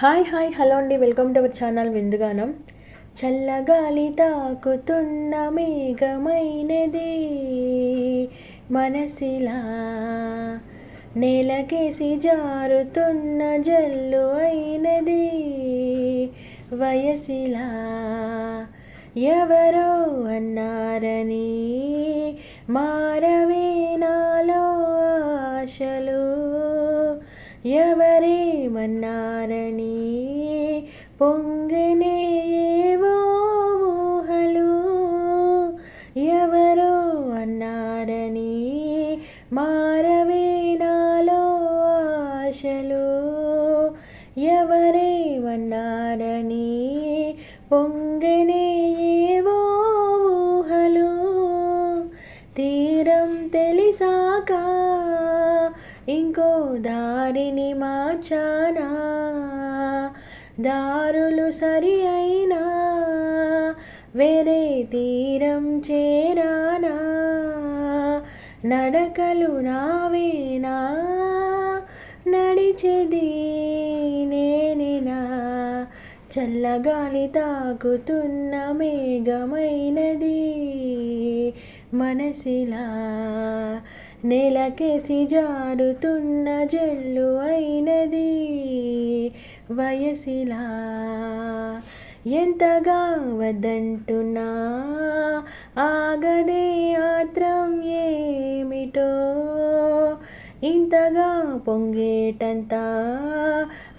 Hi hi hello అండి. Welcome to our channel Vindugaanam. చల్లగాలి తాకుతున్న మేఘమైనది మనసిలా నేలకేసి జారుతున్న జల్లు అయినది వయసిలా. ఎవరో అన్నారని మారవే నాలో ఆశలు. ఎవరేమన్నారని పొంగనే ఏవో ఊహలు. ఎవరో అన్నారని మారవే నాలో ఆశలు. ఎవరేమన్నారని పొంగనే ఏవో ఊహలు. తీరం ఇంకో దారిని మార్చానా? దారులు సరి అయినా? వేరే తీరం చేరానా? నడకలు నావేనా? నడిచేది నేనేనా? చల్లగాలి తాకుతున్న మేఘమైనది మనసిలా నేలకేసి జారుతున్న జల్లు అయినది. వయసిలా ఎంతగా వద్దంటున్నా ఆగదే ఆత్రం ఏమిటో. ఇంతగా పొంగేటంత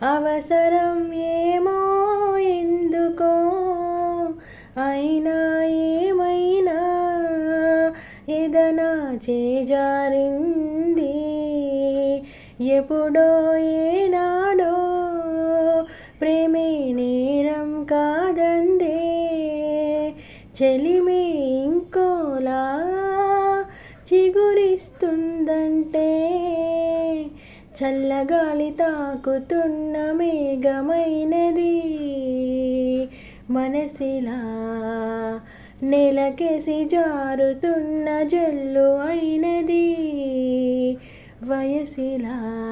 అవసరం ఏమో. ఎందుకు ఏదనా చేజారింది. ఎప్పుడో ఏనాడో ప్రేమే నేరం కాదందే. చెలిమే ఇంకోలా చిగురిస్తుందంటే. చల్లగాలి తాకుతున్న మేఘమైనది మనసిలా నేలకేసి జారుతున్న జల్లు అయినది. వయసిలా